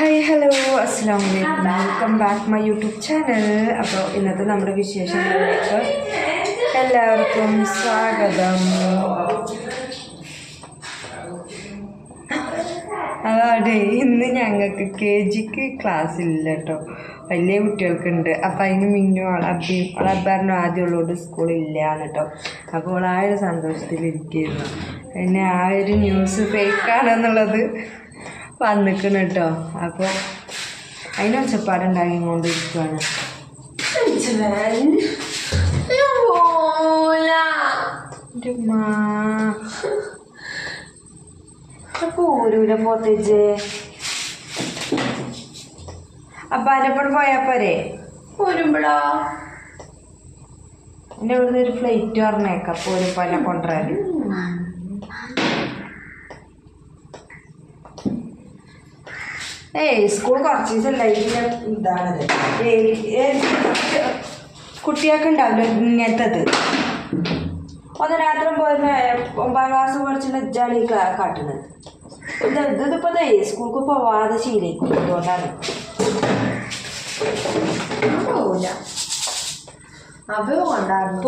Hi hello അസ്സാം വലൈക്കും welcome back my YouTube channel അപ്പോൾ ഇന്നത്തെ നമ്മുടെ വിശേഷങ്ങളിലേക്ക് എല്ലാവർക്കും സ്വാഗതം. അതെ ഇന്ന് ഞങ്ങൾക്ക് കെ ജിക്ക് ക്ലാസ് ഇല്ല കേട്ടോ വലിയ കുട്ടികൾക്കുണ്ട്. അപ്പം അതിന് മിന്നു അബ്ബിയും അബ്ബാറിനും ആദ്യം ഉള്ളതുകൊണ്ട് സ്കൂളില്ല കേട്ടോ അപ്പോൾ ആ ഒരു സന്തോഷത്തിലിരിക്കുന്നു. പിന്നെ ആ ഒരു ന്യൂസ് ഫേക്കാണെന്നുള്ളത് വന്നിക്കണം കേട്ടോ അപ്പോൾ അതിന് ഒച്ചപ്പാടുണ്ടാക്കി കൊണ്ടിരിക്കുകയാണ്. അപ്പൊ പോരൂല പോത്തേജ് അപ്പൊ അതിനെപ്പോഴും പോയാ പോരെ? പോരുമ്പോഴോ എന്നെ ഇവിടുന്ന് ഒരു ഫ്ലൈറ്റ് പറഞ്ഞേക്കാം. പോരും എന്നെ കൊണ്ടുവരാൻ. ഏയ് സ്കൂൾ കുറച്ച് ദിവസം ലൈഫിലെ ഇതാണത് കുട്ടികൾക്ക് ഉണ്ടാവില്ല ഇങ്ങനത്തത്? ഒന്ന് രാത്രി പോയിരുന്ന ഒമ്പതാം ക്ലാസ് പഠിച്ചിട്ട് ജാലി കാട്ടുന്നത്. ഇത് ഇതിപ്പോ തേ സ്കൂൾക്ക് പോവാതെ ശീലിക്കും അതുകൊണ്ടാണ്. പോവില്ല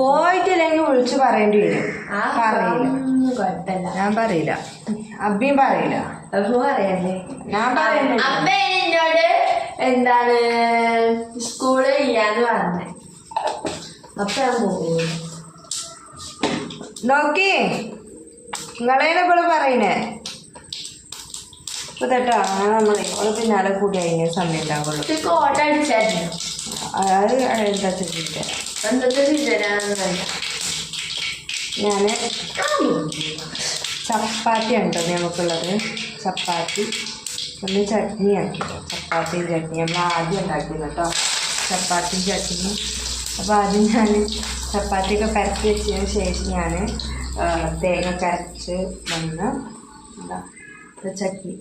പോയിട്ടില്ലെങ്കിൽ വിളിച്ച് പറയേണ്ടി വരും. പറയില്ല. ഞാൻ പറയില്ല. അബിയും പറയില്ല. അപ്പൊ ഞാൻ പറയുന്നില്ല. അമ്മ എന്നോട് എന്താണ് സ്കൂളിൽ ഇല്ലാന്ന് പറഞ്ഞേ. അപ്പൊ ഞാൻ പോകുന്നു നോക്കി. നിങ്ങളേനെ ഇപ്പോൾ പറയുന്നേ ഇപ്പൊ തൊട്ടോ അങ്ങനെ നമ്മൾ ഓൾ പിന്നാലെ കൂടി അതിന് സമയം ഉണ്ടാവുള്ളൂ കോട്ട അടിച്ചായിരുന്നു. അത് എന്താ ചെയ്തിട്ട്? എന്തൊക്കെ സീസണാന്ന് ഞാൻ ചപ്പാത്തി ഉണ്ടോ നമുക്കുള്ളത് ചപ്പാത്തി. ഒന്ന് ചട്നി ആക്കിട്ടോ ചപ്പാത്തിയും ചട്നി. നമ്മൾ ആദ്യം ഉണ്ടാക്കിയിരുന്നു കേട്ടോ. ചപ്പാത്തിയും ചട്നി അപ്പോൾ ആദ്യം ഞാൻ ചപ്പാത്തിയൊക്കെ പരത്തി വെച്ചതിന് ശേഷം ഞാൻ തേങ്ങ കരച്ച് വന്ന് എന്താ ചട്നി.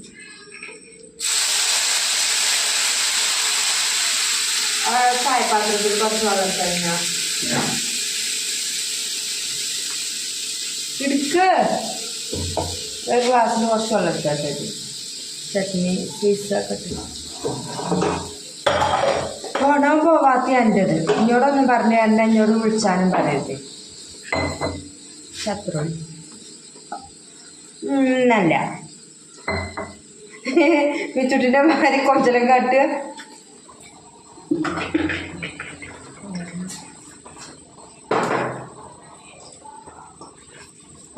ചായപാത്രത്തിൽ കുറച്ച് വെള്ളം കഴിഞ്ഞാൽ എടുക്ക് ഒരു ഗ്ലാസ്സിന് കുറച്ച് വെള്ളം എടുക്കാത്തത് ചട്നി പീസൊക്കെ പോണോ പോവാത്ത പറഞ്ഞു എന്റെ എന്നോട് വിളിച്ചാലും പറയരുത് ശത്രു നല്ല വിച്ചുട്ടിന്റെ മാതിരി കൊഞ്ചലം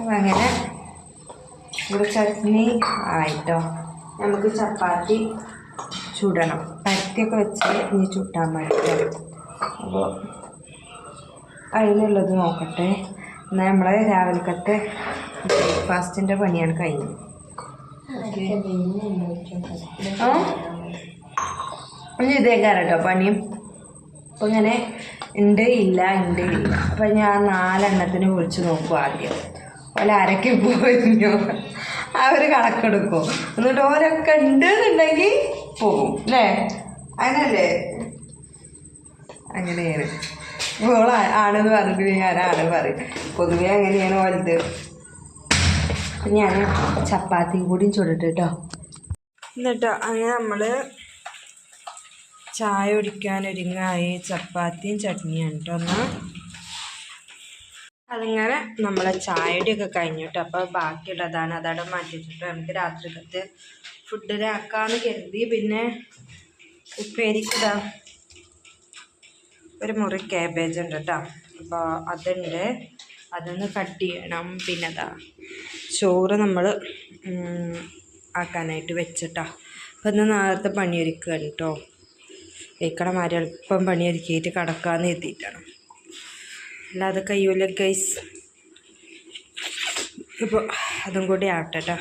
അങ്ങനെ ചട്നി ആയിട്ടോ. നമുക്ക് ചപ്പാത്തി ചുടണം. പരത്തിയൊക്കെ വെച്ച് ഇനി ചുട്ടാൻ മതി അപ്പോൾ അതിനുള്ളത് നോക്കട്ടെ. എന്നാൽ നമ്മളെ രാവിലത്തെ ബ്രേക്ക്ഫാസ്റ്റിന്റെ പണിയാണ് കഴിഞ്ഞത്. ഇനി ഇതേ കേട്ടോ പണിയും? അപ്പം ഇങ്ങനെ ഉണ്ട് ഇല്ല ഉണ്ട് ഇല്ല. അപ്പം ഞാൻ നാലെണ്ണത്തിന് വിളിച്ച് നോക്കും ആദ്യം. ഓല അരക്കി പോയിരുന്നു അവർ കണക്കെടുക്കും. എന്നിട്ട് ഓരൊക്കെ ഉണ്ട് എന്നുണ്ടെങ്കിൽ പോകും അല്ലേ? അങ്ങനല്ലേ? അങ്ങനെയാണ്. ഇപ്പോൾ ആണെന്ന് പറഞ്ഞിട്ട് ഞാൻ ആണ് പറയും. പൊതുവേ അങ്ങനെയാണ് വലുത് ഞാൻ ചപ്പാത്തിയും കൂടിയും ചുടട്ടെ കേട്ടോ എന്നിട്ടോ അങ്ങനെ നമ്മൾ ചായ കുടിക്കാൻ ഒരുങ്ങായി. ചപ്പാത്തിയും ചട്നിയാണ് കേട്ടോ എന്നാൽ അതിങ്ങനെ നമ്മളെ ചായയുടെയൊക്കെ കഴിഞ്ഞിട്ട് അപ്പോൾ ബാക്കിയുള്ളതാണ്. അതവിടെ മാറ്റി വെച്ചിട്ട് നമുക്ക് രാത്രിക്കത്തെ ഫുഡിലാക്കാമെന്ന് കരുതി. പിന്നെ ഉപ്പേരിക്കിടാം ഒരു മുറി ക്യാബേജ് ഉണ്ട് കേട്ടോ. അപ്പോൾ അതുണ്ട്. അതൊന്ന് കട്ട് ചെയ്യണം. പിന്നെ അതാ ചോറ് നമ്മൾ ആക്കാനായിട്ട് വെച്ചിട്ടാ. അപ്പം ഇന്ന് നേരത്തെ പണിയൊരുക്കുകയാണ് കേട്ടോ. വെക്കണമാര് എളുപ്പം പണിയൊരുക്കിയിട്ട് കിടക്കാമെന്ന് എത്തിയിട്ടാണ് അല്ലാതെ കയ്യൂല ഗൈസ് ഇപ്പോൾ അതും കൂടി ആവട്ടെ കേട്ടോ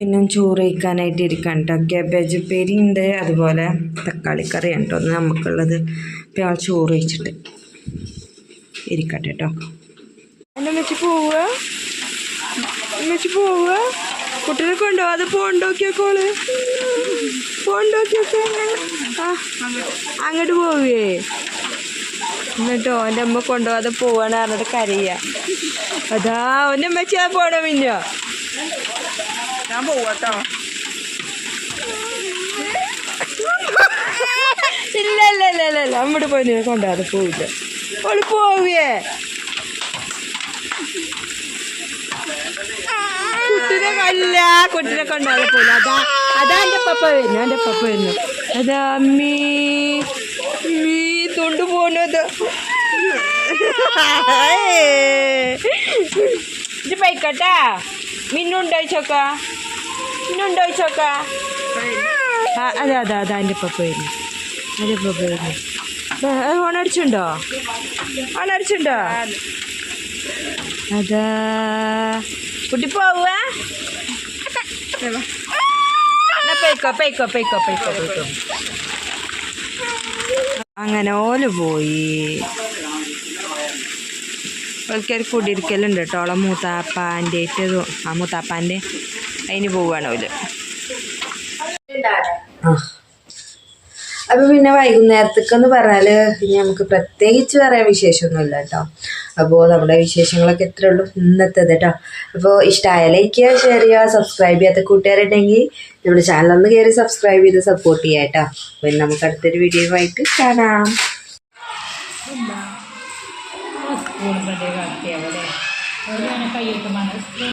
പിന്നെ ചോറ് വയ്ക്കാനായിട്ട് ഇരിക്കാൻ കേട്ടോ ക്യാബേജ് ഉപ്പേരി ഉണ്ട് അതുപോലെ തക്കാളി കറി ഉണ്ടോ ഒന്ന് നമുക്കുള്ളത് ഇപ്പം ആ ചോറ് വെച്ചിട്ട് ഇരിക്കട്ടെ കേട്ടോ എന്റെ അമ്മച്ചി പോവുക വെച്ച് പോവുക കുട്ടീനെ കൊണ്ടുപോകാതെ പോണ്ടോക്കിയോക്കോൾ പോണ്ടോക്കിയൊക്കെ ആ അങ്ങോട്ട് പോവേ. എന്നിട്ട് ഓന്റെ അമ്മ കൊണ്ടുപോകാതെ പോവാണ് പറഞ്ഞിട്ട് കരയ അതാ ഓന്റെ അമ്മച്ചാ പോണോ പിന്നോ ഞാൻ പോവാട്ടോ. ഇല്ല ഇല്ല ഇല്ല ഇല്ല ഇല്ല. അങ്ങോട്ട് പോയി കൊണ്ടുപോകാതെ പോവില്ല. ഓൾ പോവുകയേ കുട്ടിനെ കല്ല കുട്ടിനെ കൊണ്ടുപോകാതെ പോവില്ല. അതാ അതാ എന്റെ പപ്പ വരുന്നു എന്റെ പപ്പ വരുന്നു. അതാ അമ്മീ. മീ തൊണ്ടു പോണത് ഇത്. പൈക്കട്ടാ. മിന്നുണ്ടോച്ചോക്ക ആ അതെ അതെ അതെ എന്റെ ഇപ്പം പോയിരുന്നു എന്റെ ഇപ്പം പോയിരുന്നു ഓണടിച്ചുണ്ടോ ഓണടിച്ചുണ്ടോ അതാ. കുട്ടി പോവുക പൈക്കോ പൈക്കോ പൈക്കോ പൈക്കോ പെയ്ക്കോ അങ്ങനെ ഓൽ പോയി. ആൾക്കാർ കുടിയിരിക്കലുണ്ട് കേട്ടോ ഓളെ മൂത്താപ്പാന്റെ ആ മൂത്താപ്പാന്റെ അതിന് പോവുകയാണ് ഓൽ. അപ്പൊ പിന്നെ വൈകുന്നേരത്തേക്കെന്ന് പറഞ്ഞാൽ നമുക്ക് പ്രത്യേകിച്ച് പറയാൻ വിശേഷമൊന്നുമില്ല കേട്ടോ അപ്പോൾ നമ്മുടെ വിശേഷങ്ങളൊക്കെ എത്ര ഉള്ളൂ. ഇന്നത്തേത് കേട്ടോ അപ്പോൾ ഇഷ്ടമായ ലൈക്ക് ചെയ്യുക ഷെയർ ചെയ്യുക സബ്സ്ക്രൈബ് ചെയ്യാത്ത കൂട്ടുകാരുണ്ടെങ്കിൽ നമ്മുടെ ചാനൽ ഒന്ന് കയറി സബ്സ്ക്രൈബ് ചെയ്ത് സപ്പോർട്ട് ചെയ്യാം കേട്ടോ പിന്നെ നമുക്ക് അടുത്തൊരു വീഡിയോ ആയിട്ട് കാണാം. സ്കൂൾ കൈയിട്ട്